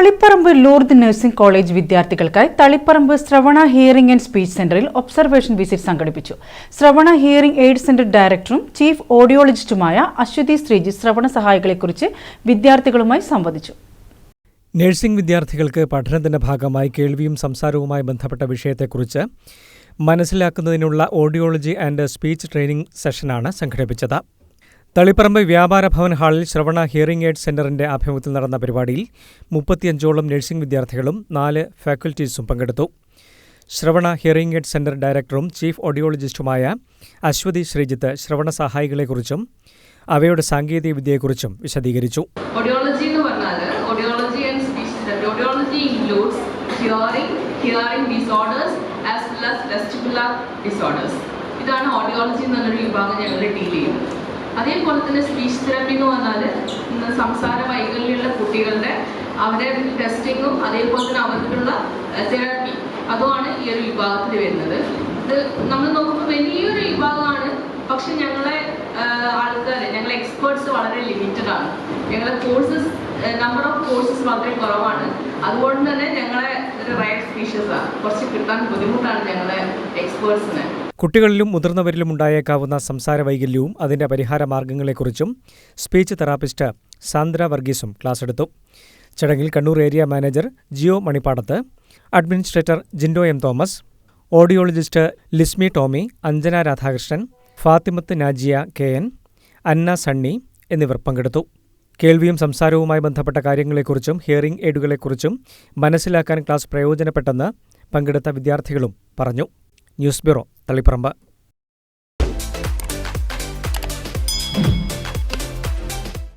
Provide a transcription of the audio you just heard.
Taliparamba Lourdes nursing college വിദ്യാർത്ഥികൾക്കായി Taliparamba Shravana hearing and speech സെന്ററിൽ observation visit സംഘടിപ്പിച്ചു. Shravana hearing aid centre ഡയറക്ടറും chief ഓഡിയോളജിസ്റ്റുമായ അശ്വതി ശ്രീജി ശ്രവണ സഹായികളെക്കുറിച്ച് വിദ്യാർത്ഥികളുമായി സംവദിച്ചു. നഴ്സിംഗ് വിദ്യാർത്ഥികൾക്ക് പഠനത്തിന്റെ ഭാഗമായി കേൾവിയും സംസാരവുമായി ബന്ധപ്പെട്ട വിഷയത്തെക്കുറിച്ച് മനസ്സിലാക്കുന്നതിനുള്ള ഓഡിയോളജി ആൻഡ് സ്പീച്ച് ട്രെയിനിംഗ് സെഷനാണ് സംഘടിപ്പിച്ചത്. തളിപ്പറമ്പ് വ്യാപാര ഭവൻ ഹാളിൽ ശ്രവണ ഹിയറിംഗ് എയ്ഡ് സെന്ററിന്റെ ആഭിമുഖ്യത്തിൽ നടന്ന പരിപാടിയിൽ മുപ്പത്തിയഞ്ചോളം നഴ്സിംഗ് വിദ്യാർത്ഥികളും നാല് ഫാക്കൽറ്റീസും പങ്കെടുത്തു. ശ്രവണ ഹിയറിംഗ് എയ്ഡ് സെന്റർ ഡയറക്ടറും ചീഫ് ഓഡിയോളജിസ്റ്റുമായ അശ്വതി ശ്രീജിത്ത് ശ്രവണ സഹായികളെക്കുറിച്ചും അവയുടെ സാങ്കേതിക വിദ്യയെക്കുറിച്ചും വിശദീകരിച്ചു. ഓഡിയോളജി എന്ന് പറഞ്ഞാൽ audiology and speech audiology includes hearing hearing disorders as well as vestibular disorders ഇതാണ് ഓഡിയോളജി എന്നുള്ളൊരു വിഭാഗം ഞങ്ങൾ ഡീൽ ചെയ്യും അതേപോലെ തന്നെ സ്പീച്ച് തെറാപ്പി എന്ന് പറഞ്ഞാൽ സംസാര വൈകല്യമുള്ള കുട്ടികളുടെ അവരെ ടെസ്റ്റിങ്ങും അതേപോലെ തന്നെ അവർക്കുള്ള തെറാപ്പി അതുമാണ് ഈ ഒരു വിഭാഗത്തിൽ വരുന്നത്. ഇത് നമ്മൾ നോക്കുമ്പോൾ വലിയൊരു വിഭാഗമാണ്. പക്ഷെ ഞങ്ങളെ ആൾക്കാർ ഞങ്ങളെ എക്സ്പേർട്സ് വളരെ ലിമിറ്റഡ് ആണ്. ഞങ്ങളെ കോഴ്സസ് നമ്പർ ഓഫ് കോഴ്സസ് വളരെ കുറവാണ്. അതുകൊണ്ട് തന്നെ ഞങ്ങളെ ഒരു റയർ സ്പീഷ്യസാണ് കുറച്ച് കിട്ടാൻ ബുദ്ധിമുട്ടാണ് ഞങ്ങളെ എക്സ്പേർട്സിന് കുട്ടികളിലും മുതിർന്നവരിലും ഉണ്ടായേക്കാവുന്ന സംസാര വൈകല്യവും അതിന്റെ പരിഹാര മാർഗങ്ങളെക്കുറിച്ചും സ്പീച്ച് തെറാപ്പിസ്റ്റ് സാന്ദ്ര വർഗീസും ക്ലാസ് എടുത്തു ചടങ്ങിൽ Kannur area manager Jio Manippadath administrator Jindo M Thomas audiologist Lismi Tomy Anjana Radhakrishnan Fathimath Najiya K N Anna Sunny എന്നിവർ പങ്കെടുത്തു. കേൾവിയും സംസാരവുമായി ബന്ധപ്പെട്ട കാര്യങ്ങളെക്കുറിച്ചും ഹിയറിംഗ് എയ്ഡുകളെക്കുറിച്ചും മനസ്സിലാക്കാൻ ക്ലാസ് പ്രയോജനപ്പെട്ടെന്ന് പങ്കെടുത്ത വിദ്യാർത്ഥികളും പറഞ്ഞു. News bureau. തളിപ്പറമ്പ്